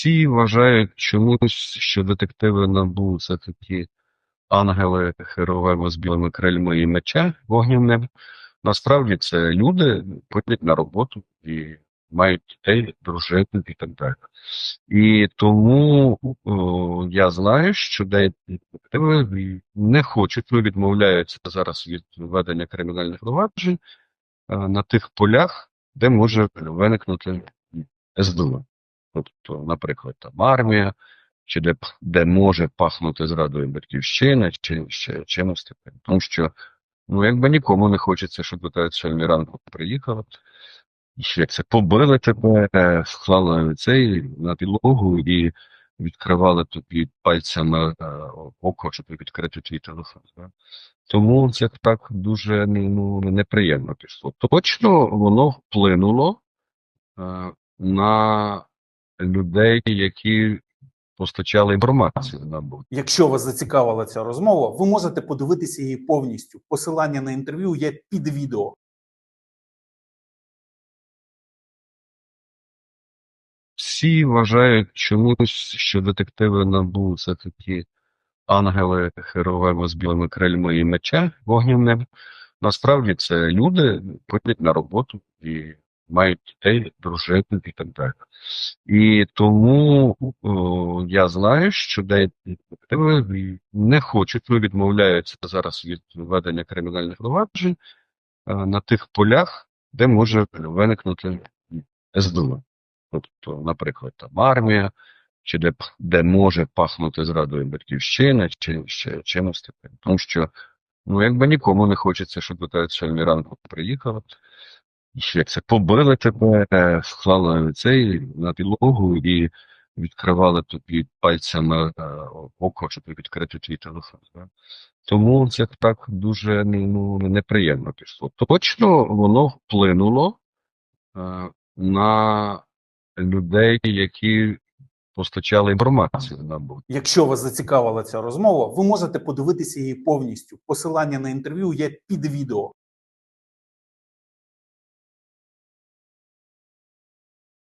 Всі вважають чомусь, що детективи НАБУ це такі ангели херовими з білими крильми і меча вогняним. Насправді це люди ходять на роботу і мають дітей, дружини і так далі. І тому о, я знаю, що деякі детективи не хочуть, ну, відмовляються зараз від ведення кримінальних проваджень на тих полях, де може виникнути СБУ. Тобто, наприклад, там армія, чи де, де може пахнути зрадою батьківщини, чи ще чимось таким. Тому що ну, якби нікому не хочеться, щоб тебе сьогодні ранку приїхала, як це побили тебе, е, вклали цей на підлогу і відкривали тобі пальцями е, око, щоб відкрити твій телефон. Тому це так дуже ну, неприємно пішло. Точно воно вплинуло е, на людей, які постачали інформацію на БУ. Якщо вас зацікавила ця розмова, ви можете подивитися її повністю. Посилання на інтерв'ю є під відео. Всі вважають чомусь, що детективи НАБУ це такі ангели херовими з білими крильми і меча вогняним. Насправді це люди ходять на роботу і мають дітей, дружини і так далі. І тому о, я знаю, що деякі не хочуть, ну, відмовляються зараз від ведення кримінальних проваджень на тих полях, де може виникнути СБУ. Тобто, наприклад, там армія, чи де, де може пахнути зрадою батьківщини, чи ще чимось таким. Тому що ну, якби нікому не хочеться, щоб до сьогодні ранку приїхала, як це побили тебе, е, вклали цей на підлогу і відкривали тобі пальцями е, око, щоб відкрити твій телефон. Тому це так дуже ну, неприємно пішло. Точно воно вплинуло е, на людей, які постачали інформацію на БУ. Якщо вас зацікавила ця розмова, ви можете подивитися її повністю. Посилання на інтерв'ю є під відео.